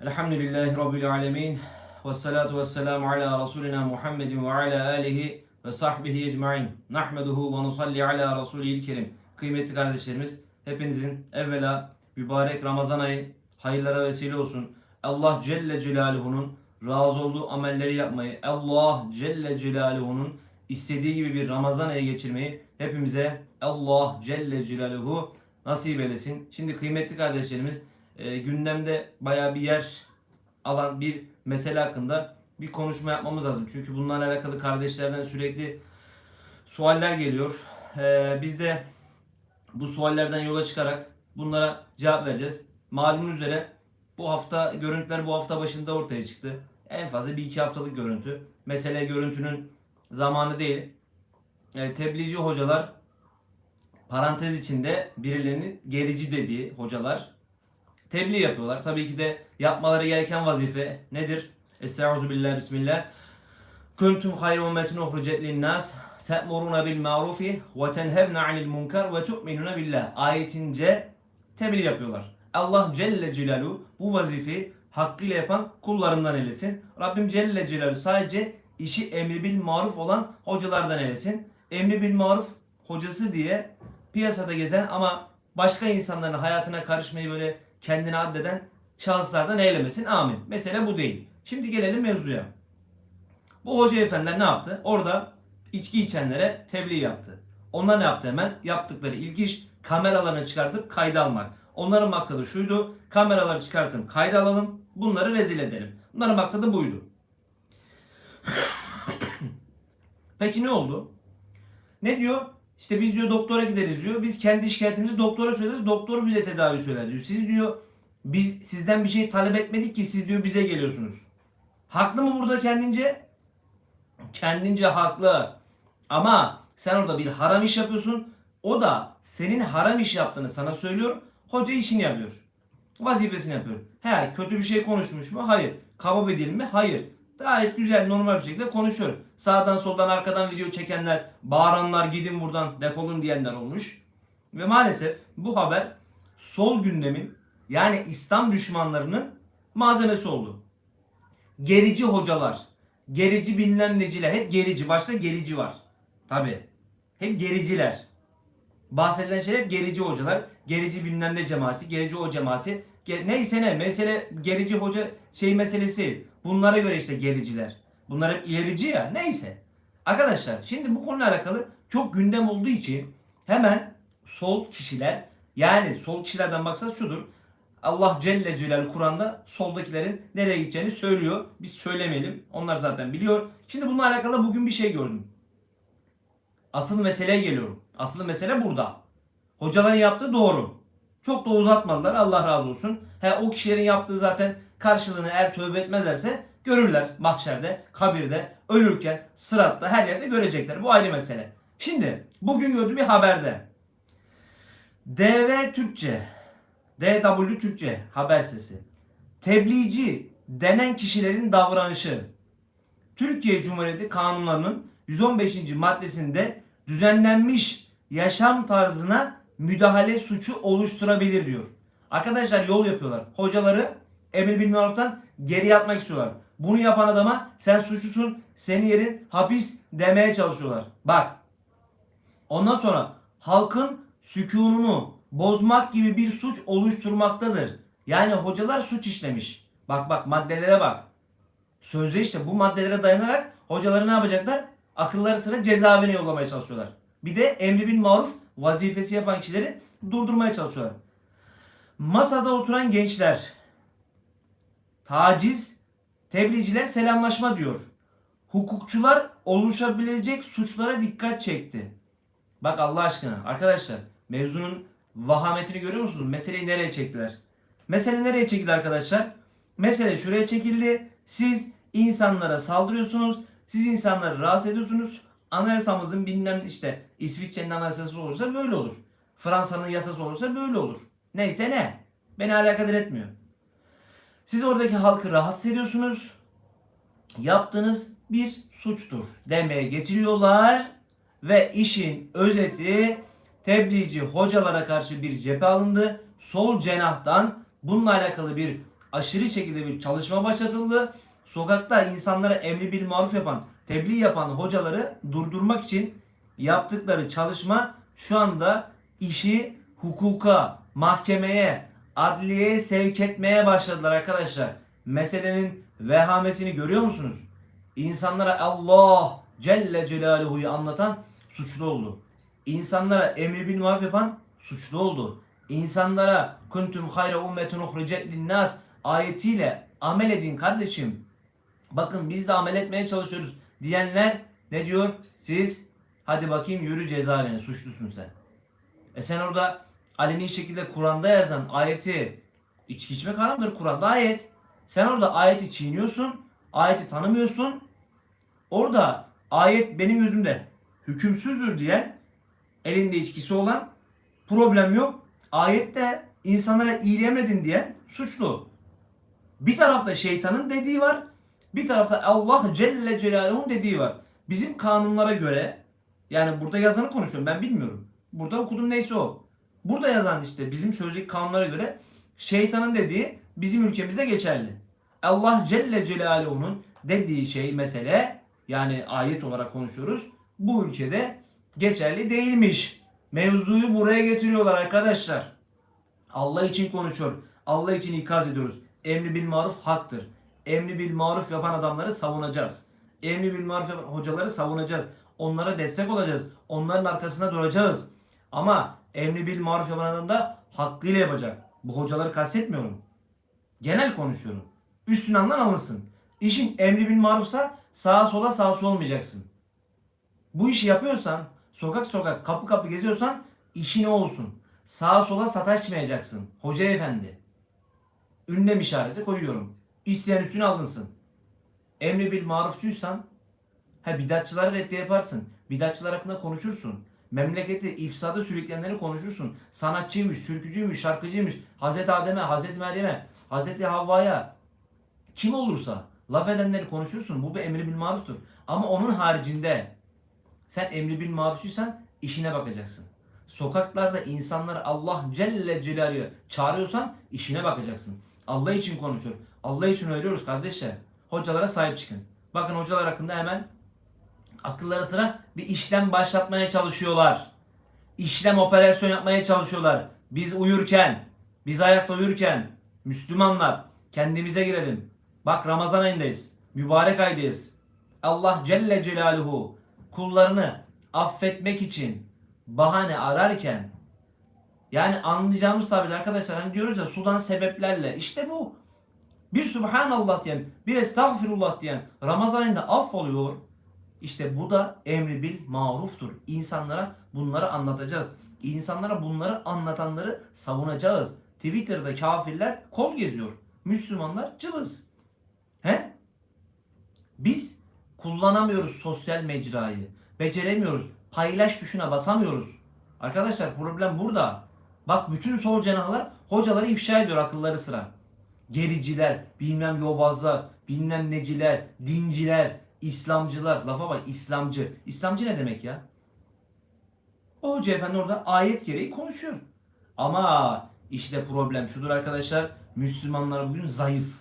Elhamdülillahi Rabbil alemin. Ve salatu ve selamu ala Resulina Muhammedin ve ala alihi ve sahbihi ecmain. Nahmeduhu ve nusalli ala Resulihil kerim. Kıymetli kardeşlerimiz, hepinizin evvela mübarek Ramazan ayı hayırlara vesile olsun. Allah Celle Celaluhu'nun razı olduğu amelleri yapmayı, Allah Celle Celaluhu'nun istediği gibi bir Ramazan ayı geçirmeyi hepimize Allah Celle Celaluhu nasip eylesin. Şimdi kıymetli kardeşlerimiz e, gündemde baya bir yer alan bir mesele hakkında bir konuşma yapmamız lazım. Çünkü bunlarla alakalı kardeşlerden sürekli sualler geliyor. E, biz de bu suallerden yola çıkarak bunlara cevap vereceğiz. Malumunuz üzere bu hafta görüntüler bu hafta başında ortaya çıktı. En fazla bir iki haftalık görüntü. Mesele görüntünün zamanı değil. E, tebliğci hocalar parantez içinde birilerinin gerici dediği hocalar tebliğ yapıyorlar. Tabii ki de yapmaları gereken vazife nedir? Estaizu billah bismillah. Kuntum hayra ummetin uhrucet linnas te'muruna bil marufi ve tenhevne anil munkar ve tu'minuna billah. Ayetince tebliğ yapıyorlar. Allah Celle Celaluhu bu vazifeyi hakkıyla yapan kullarından eylesin. Rabbim Celle Celaluhu sadece işi emri bil maruf olan hocalardan eylesin. Emri bil maruf hocası diye piyasada gezen ama başka insanların hayatına karışmayı böyle kendine addeden şahıslardan eylemesin. Amin. Mesele bu değil. Şimdi gelelim mevzuya. Bu hoca efendiler ne yaptı? Orada içki içenlere tebliğ yaptı. Onlar ne yaptı hemen? Yaptıkları ilk iş kameralarını çıkartıp kayda almak. Onların maksadı şuydu. Kameraları çıkartıp kayda alalım. Bunları rezil edelim. Bunların maksadı buydu. Peki ne oldu? Ne diyor? İşte biz diyor doktora gideriz diyor. Biz kendi şikayetimizi doktora söyleriz. Doktor bize tedavi söyler diyor. Siz diyor biz sizden bir şey talep etmedik ki siz diyor bize geliyorsunuz. Haklı mı burada kendince? Kendince haklı. Ama sen orada bir haram iş yapıyorsun. O da senin haram iş yaptığını sana söylüyor. Hoca işini yapıyor. Vazifesini yapıyor. He kötü bir şey konuşmuş mu? Hayır. Kaba bir dil mi? Hayır. Gayet güzel normal bir şekilde konuşuyor. Sağdan soldan arkadan video çekenler, bağıranlar gidin buradan defolun diyenler olmuş. Ve maalesef bu haber sol gündemin yani İslam düşmanlarının malzemesi oldu. Gerici hocalar, gerici bilmem neciler, hep gerici. Başta gerici var. Tabi. Hep gericiler. Bahsedilen şeyler hep gerici hocalar. Gerici bilmem ne cemaati, gerici o cemaati. Ge- neyse ne mesele gerici hoca şey meselesi. Bunlara göre işte gericiler. Bunlar hep ilerici ya. Neyse. Arkadaşlar şimdi bu konuyla alakalı çok gündem olduğu için hemen sol kişiler yani sol kişilerden maksat şudur. Allah Celle Celaluhu Kur'an'da soldakilerin nereye gideceğini söylüyor. Biz söylemeyelim. Onlar zaten biliyor. Şimdi bununla alakalı bugün bir şey gördüm. Asıl meseleye geliyorum. Asıl mesele burada. Hocaların yaptığı doğru. Çok da uzatmadılar. Allah razı olsun. He, o kişilerin yaptığı zaten karşılığını eğer tövbe etmezlerse görürler mahşerde, kabirde, ölürken, sıratta her yerde görecekler. Bu ayrı mesele. Şimdi bugün gördüğüm bir haberde DV Türkçe DW Türkçe haber sitesi. Tebliğci denen kişilerin davranışı Türkiye Cumhuriyeti kanunlarının 115. maddesinde düzenlenmiş yaşam tarzına müdahale suçu oluşturabilir diyor. Arkadaşlar yol yapıyorlar. Hocaları emir bil maruftan geri atmak istiyorlar. Bunu yapan adama sen suçlusun, senin yerin hapis demeye çalışıyorlar. Bak. Ondan sonra halkın sükununu bozmak gibi bir suç oluşturmaktadır. Yani hocalar suç işlemiş. Bak bak maddelere bak. Sözde işte bu maddelere dayanarak hocaları ne yapacaklar? Akılları sıra cezaevine yollamaya çalışıyorlar. Bir de emri bin maruf vazifesi yapan kişileri durdurmaya çalışıyorlar. Masada oturan gençler taciz, tebliğciler selamlaşma diyor. Hukukçular oluşabilecek suçlara dikkat çekti. Bak Allah aşkına arkadaşlar mevzunun vahametini görüyor musunuz? Meseleyi nereye çektiler? Mesele nereye çekildi arkadaşlar? Mesele şuraya çekildi. Siz insanlara saldırıyorsunuz. Siz insanları rahatsız ediyorsunuz. Anayasamızın bilmem işte İsviçre'nin anayasası olursa böyle olur. Fransa'nın yasası olursa böyle olur. Neyse ne. Beni alakadar etmiyor. Siz oradaki halkı rahatsız ediyorsunuz. Yaptığınız bir suçtur demeye getiriyorlar ve işin özeti tebliğci hocalara karşı bir cephe alındı. Sol cenahtan bununla alakalı bir aşırı şekilde bir çalışma başlatıldı. Sokakta insanlara emri bil maruf yapan, tebliğ yapan hocaları durdurmak için yaptıkları çalışma şu anda işi hukuka, mahkemeye, adliyeye sevk etmeye başladılar arkadaşlar. Meselenin vehametini görüyor musunuz? İnsanlara Allah Celle Celaluhu'yu anlatan suçlu oldu. İnsanlara emri bil maruf yapan suçlu oldu. İnsanlara kuntum hayra ummetun uhricet linnas ayetiyle amel edin kardeşim. Bakın biz de amel etmeye çalışıyoruz diyenler ne diyor? Siz hadi bakayım yürü cezaevine suçlusun sen. E sen orada aleni şekilde Kur'an'da yazan ayeti içki içmek haramdır Kur'an'da ayet. Sen orada ayeti çiğniyorsun. Ayeti tanımıyorsun. Orada ayet benim gözümde hükümsüzdür diyen elinde içkisi olan problem yok. Ayette insanlara iyiliği emredin diyen suçlu. Bir tarafta şeytanın dediği var. Bir tarafta Allah Celle Celaluhu'nun dediği var. Bizim kanunlara göre yani burada yazanı konuşuyorum ben bilmiyorum. Burada okudum neyse o. Burada yazan işte bizim sözlük kanunlara göre şeytanın dediği bizim ülkemizde geçerli. Allah Celle Celaluhu'nun dediği şey mesele yani ayet olarak konuşuyoruz. Bu ülkede geçerli değilmiş. Mevzuyu buraya getiriyorlar arkadaşlar. Allah için konuşuyor. Allah için ikaz ediyoruz. Emri bil maruf haktır. Emri bil maruf yapan adamları savunacağız. Emri bil maruf yapan hocaları savunacağız. Onlara destek olacağız. Onların arkasında duracağız. Ama emri bil maruf yapan da hakkıyla yapacak. Bu hocaları kastetmiyorum. Genel konuşuyorum. Üstün andan alınsın. İşin emri bil marufsa sağa sola sağa sola olmayacaksın. Bu işi yapıyorsan, sokak sokak, kapı kapı geziyorsan işin olsun. Sağa sola sataşmayacaksın. Hoca efendi. Ünlem işareti koyuyorum. İsteyen üstüne alınsın. Emri bil marufçuysan ha bidatçıları reddi yaparsın. Bidatçılar hakkında konuşursun. Memleketi ifsada sürükleyenleri konuşursun. Sanatçıymış, türkücüymüş, şarkıcıymış. Hazreti Adem'e, Hazreti Meryem'e, Hazreti Havva'ya kim olursa laf edenleri konuşursun. Bu bir emri bil maruftur. Ama onun haricinde sen emri bil marufçuysan işine bakacaksın. Sokaklarda insanlar Allah Celle Celaluhu çağırıyorsan işine bakacaksın. Allah için konuşuyor. Allah için ölüyoruz kardeşler. Hocalara sahip çıkın. Bakın hocalar hakkında hemen akılları sıra bir işlem başlatmaya çalışıyorlar. İşlem operasyon yapmaya çalışıyorlar. Biz uyurken, biz ayakta uyurken Müslümanlar kendimize girelim. Bak Ramazan ayındayız. Mübarek aydayız. Allah Celle Celaluhu kullarını affetmek için bahane ararken yani anlayacağımız tabirle arkadaşlar hani diyoruz ya sudan sebeplerle işte bu. Bir Subhanallah diyen, bir Estağfirullah diyen Ramazan ayında affoluyor. İşte bu da emri bil maruftur. İnsanlara bunları anlatacağız. İnsanlara bunları anlatanları savunacağız. Twitter'da kafirler kol geziyor. Müslümanlar cılız. He? Biz kullanamıyoruz sosyal mecrayı. Beceremiyoruz. Paylaş tuşuna basamıyoruz. Arkadaşlar problem burada. Bak bütün sol cenahlar hocaları ifşa ediyor akılları sıra. Gericiler, bilmem yobazlar, bilmem neciler, dinciler, İslamcılar. Lafa bak İslamcı. İslamcı ne demek ya? O hoca efendi orada ayet gereği konuşuyor. Ama işte problem şudur arkadaşlar. Müslümanlar bugün zayıf.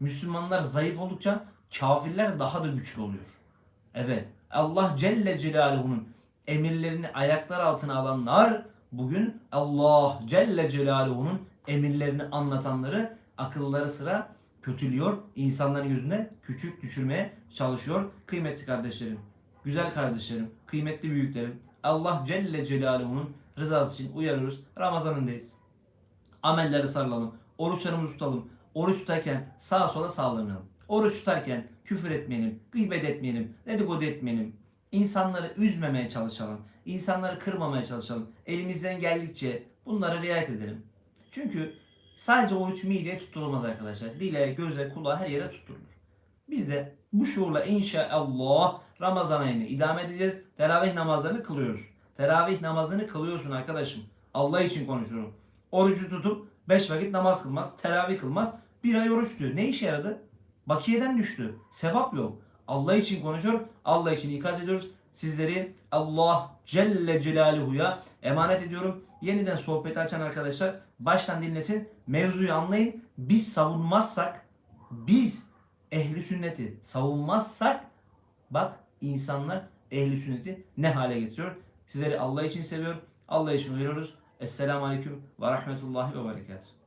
Müslümanlar zayıf oldukça kafirler daha da güçlü oluyor. Evet. Allah Celle Celaluhu'nun emirlerini ayaklar altına alanlar bugün Allah Celle Celaluhu'nun emirlerini anlatanları akılları sıra kötülüyor. insanların gözünde küçük düşürmeye çalışıyor. Kıymetli kardeşlerim, güzel kardeşlerim, kıymetli büyüklerim. Allah Celle Celaluhu'nun rızası için uyarıyoruz. Ramazanındayız. Amelleri sarılalım. Oruçlarımızı tutalım. Oruç tutarken sağa sola sallamayalım. Oruç tutarken küfür etmeyelim, gıybet etmeyelim, dedikodu etmeyelim. İnsanları üzmemeye çalışalım. İnsanları kırmamaya çalışalım. Elimizden geldikçe bunlara riayet edelim. Çünkü sadece oruç mideye tutturulmaz arkadaşlar. Dile, göze, kulağa her yere tutturulur. Biz de bu şuurla inşallah Ramazan ayını idame edeceğiz. Teravih namazlarını kılıyoruz. Teravih namazını kılıyorsun arkadaşım. Allah için konuşuyorum. Orucu tutup 5 vakit namaz kılmaz, teravih kılmaz. Bir ay oruç tutuyor. Ne işe yaradı? Bakiyeden düştü. Sevap yok. Allah için konuşuyor. Allah için ikaz ediyoruz. Sizleri Allah Celle Celaluhu'ya emanet ediyorum. Yeniden sohbeti açan arkadaşlar baştan dinlesin. Mevzuyu anlayın. biz savunmazsak, biz ehli sünneti savunmazsak bak insanlar ehli sünneti ne hale getiriyor? Sizleri Allah için seviyorum. Allah için uyarıyoruz. Esselamu Aleyküm ve Rahmetullahi ve Berekatuhu.